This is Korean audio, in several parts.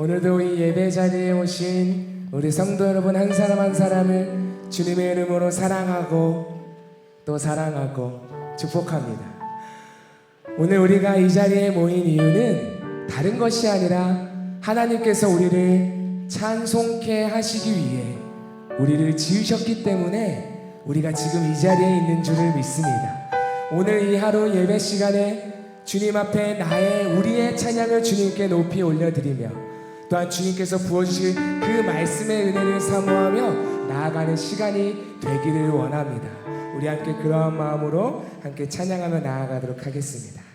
오늘도 이 예배 자리에 오신 우리 성도 여러분 한 사람 한 사람을 주님의 이름으로 사랑하고 또 사랑하고 축복합니다. 오늘 우리가 이 자리에 모인 이유는 다른 것이 아니라 하나님께서 우리를 찬송케 하시기 위해 우리를 지으셨기 때문에 우리가 지금 이 자리에 있는 줄을 믿습니다. 오늘 이 하루 예배 시간에 주님 앞에 나의 우리의 찬양을 주님께 높이 올려드리며 또한 주님께서 부어주실 그 말씀의 은혜를 사모하며 나아가는 시간이 되기를 원합니다. 우리 함께 그러한 마음으로 함께 찬양하며 나아가도록 하겠습니다.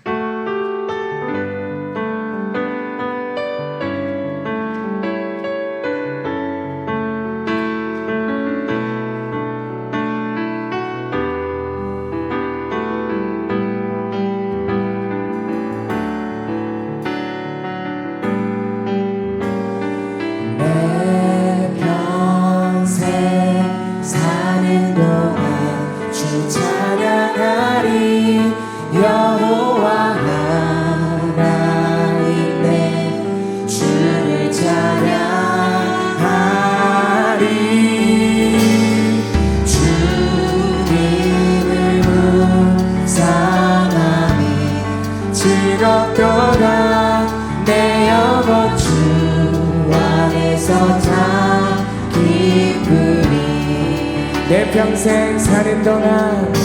동 평생 사는 동안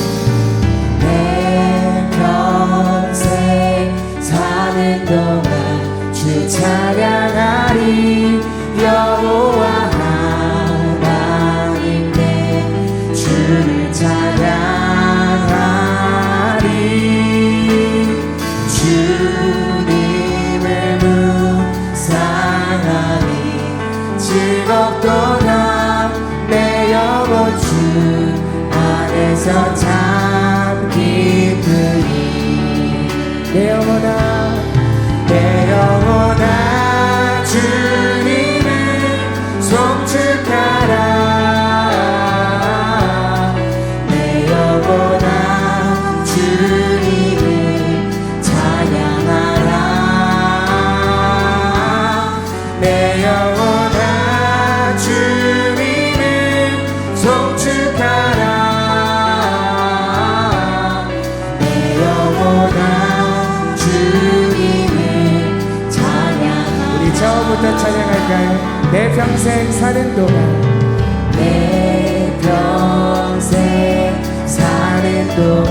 사는 동안 내 평생 사는 동안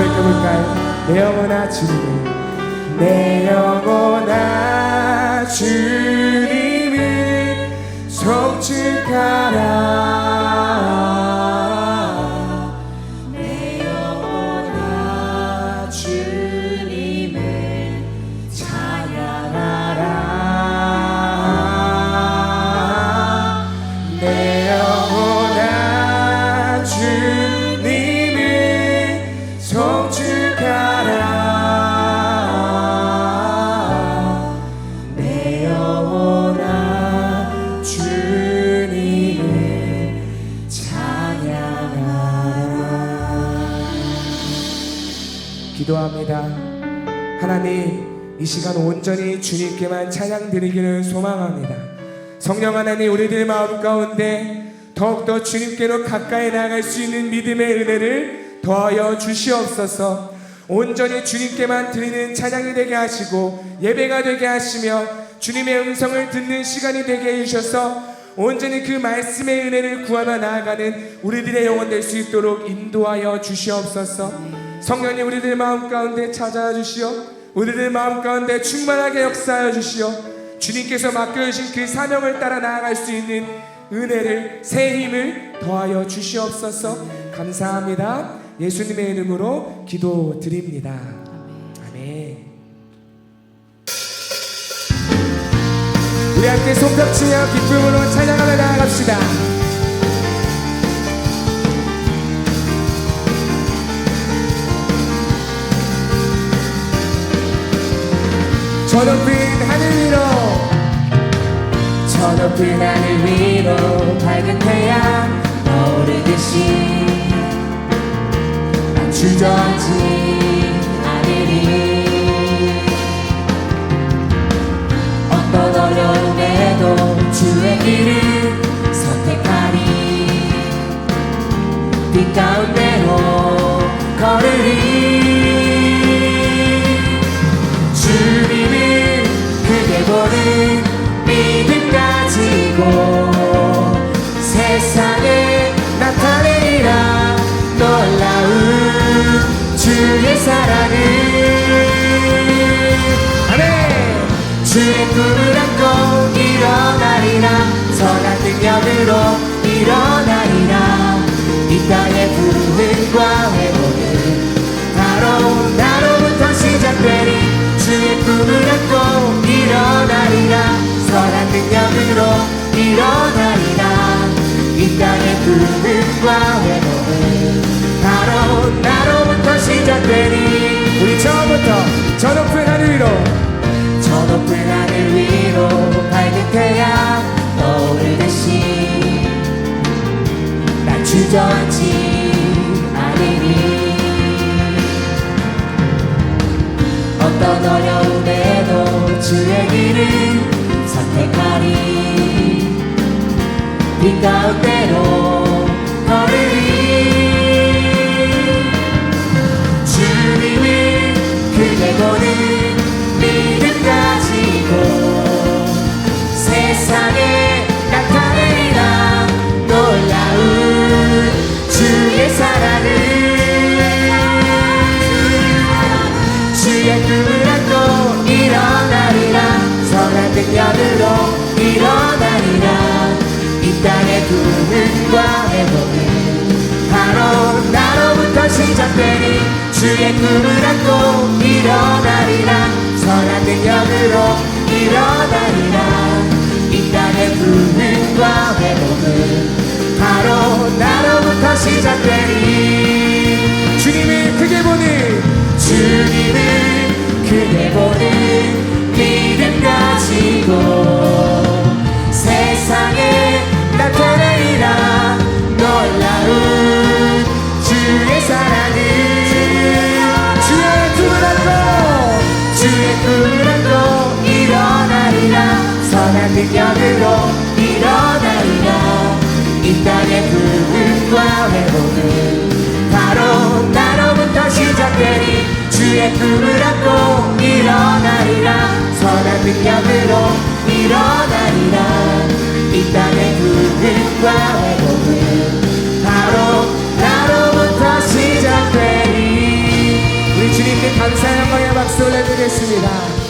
고백 해볼까요? 내 영혼아 주님을 내 영혼아 주님을 송축하라 이 시간 온전히 주님께만 찬양 드리기를 소망합니다. 성령 하나님 우리들 마음 가운데 더욱더 주님께로 가까이 나아갈 수 있는 믿음의 은혜를 더하여 주시옵소서. 온전히 주님께만 드리는 찬양이 되게 하시고 예배가 되게 하시며 주님의 음성을 듣는 시간이 되게 해주셔서 온전히 그 말씀의 은혜를 구하며 나아가는 우리들의 영혼 될 수 있도록 인도하여 주시옵소서. 성령님 우리들 마음 가운데 찾아와 주시어 우리들 마음 가운데 충만하게 역사하여 주시어 주님께서 맡겨주신 그 사명을 따라 나아갈 수 있는 은혜를 새 힘을 더하여 주시옵소서. 감사합니다. 예수님의 이름으로 기도드립니다. 아멘. 우리 함께 손뼉치며 기쁨으로 찬양하며 나아갑시다 저 높은 하늘 위로. 저 높은 하늘 위로 밝은 태양 떠오르듯이 난 주저하지 않으리 어떤 어려움에도 주의 길을 처음부터 저 높은 하늘 위로. 저 높은 하늘 위로 밝은 태양 떠오르듯이 난 주저앉지 않으리. 어떤 어려움에도 주의 길을 선택하리. 빛 가운데로 능력으로 일어나리라. 이 땅의 부흥과 회복은 바로 나로부터 시작되니 주의 꿈을 안고 일어나리라. 선한 능력으로 일어나리라. 이 땅의 부흥과 회복은 바로 나로부터 시작되니 주님을 크게 보는 주님은 그대 보는 회복은 바로 나로부터 시작되니 주의 꿈을 안고 일어나리라. 선한 능력으로 일어나리라. 이 땅의 부흥과 회복은 바로 나로부터 시작되니. 우리 주님께 감사의 영광의 박수 올려드리겠습니다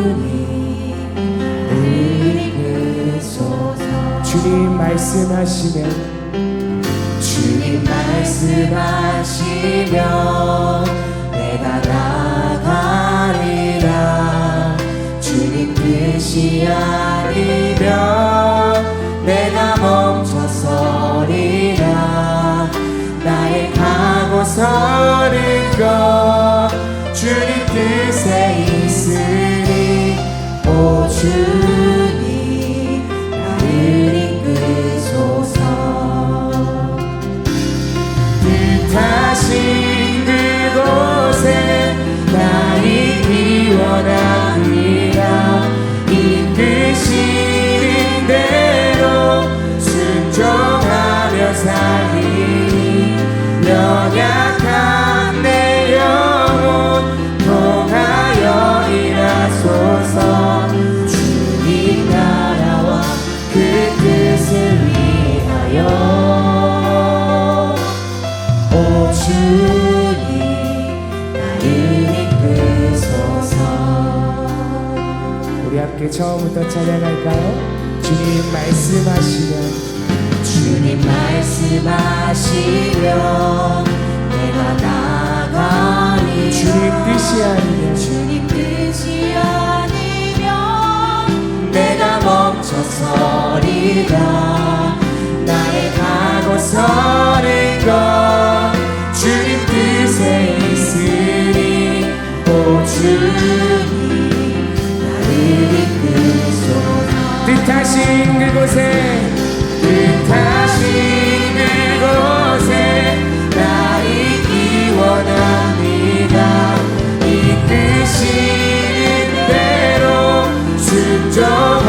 주님 말씀하시면 주님 말씀하시면 내가 나가리라. 주님 뜻이 아니면 서리라. 나의 가고 서는 것 주님 뜻에 있으니 오 주님 나를 이끄소 뜻하신 그곳에 뜻하신 그곳에 나 있기 원합니다. 이끄시는 대로 순종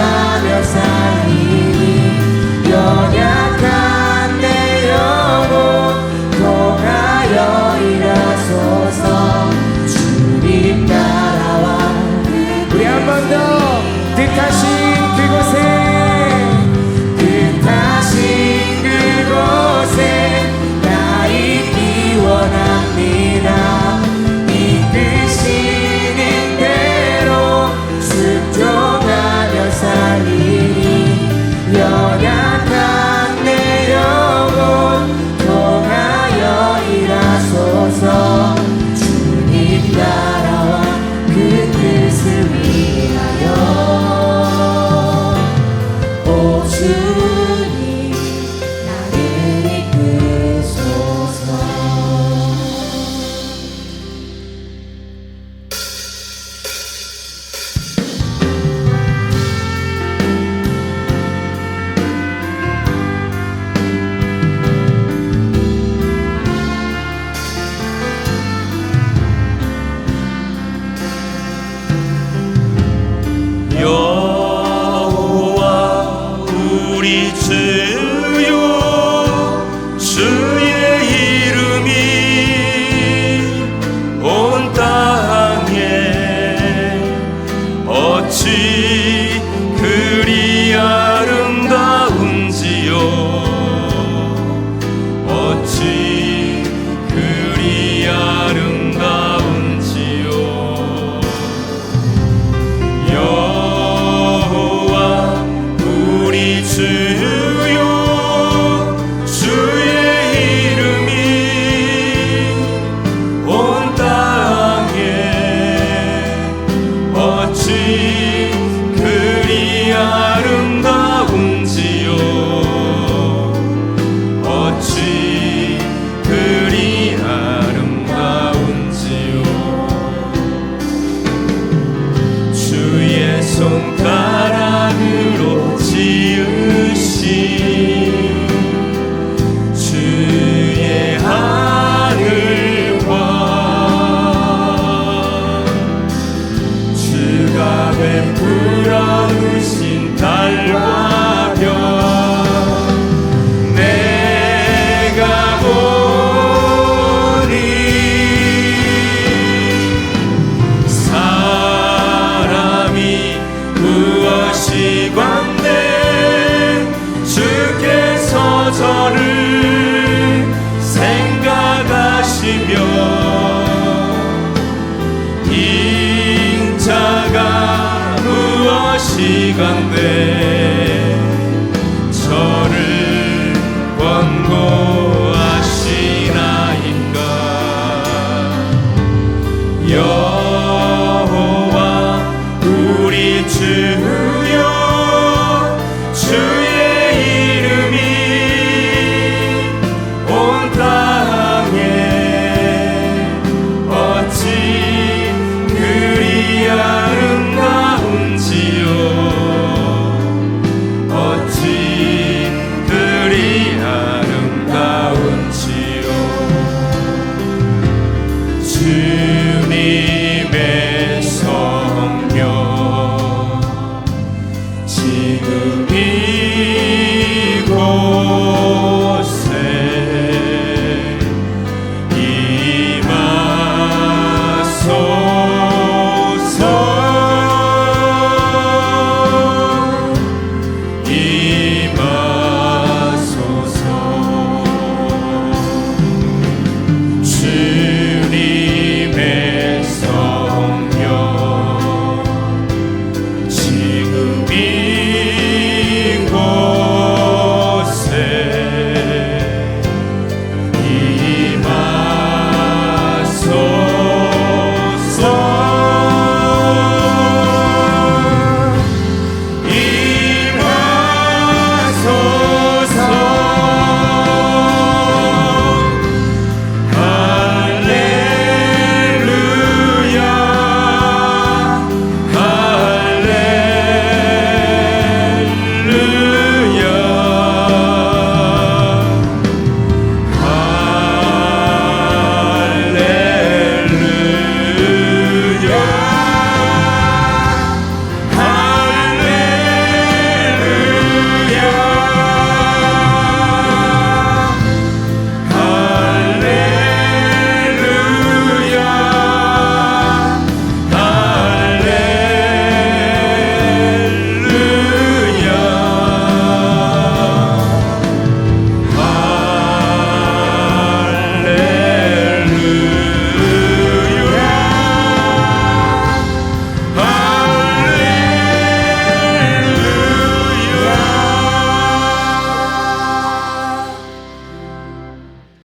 liczy. 시간대